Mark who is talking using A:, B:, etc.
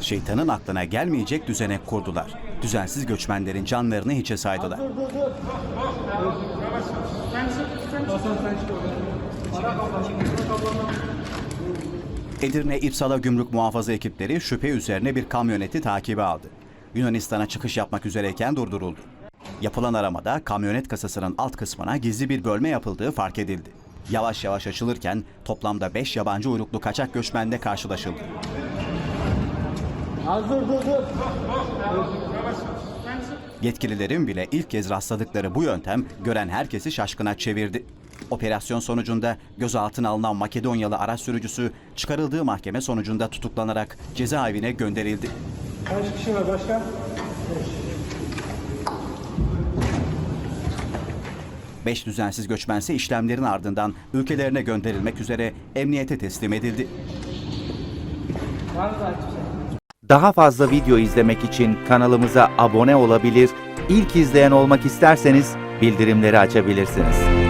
A: Şeytanın aklına gelmeyecek düzenek kurdular. Düzensiz göçmenlerin canlarını hiçe saydılar. Edirne İpsala Gümrük Muhafaza ekipleri şüphe üzerine bir kamyoneti takibe aldı. Yunanistan'a çıkış yapmak üzereyken durduruldu. Yapılan aramada kamyonet kasasının alt kısmına gizli bir bölme yapıldığı fark edildi. Yavaş yavaş açılırken toplamda 5 yabancı uyruklu kaçak göçmenle karşılaşıldı.
B: Az dur.
A: Yetkililerin bile ilk kez rastladıkları bu yöntem gören herkesi şaşkına çevirdi. Operasyon sonucunda gözaltına alınan Makedonyalı araç sürücüsü çıkarıldığı mahkeme sonucunda tutuklanarak cezaevine gönderildi.
B: Kaç kişi var başka?
A: Beş düzensiz göçmense işlemlerin ardından ülkelerine gönderilmek üzere emniyete teslim edildi.
C: Daha fazla video izlemek için kanalımıza abone olabilir, ilk izleyen olmak isterseniz bildirimleri açabilirsiniz.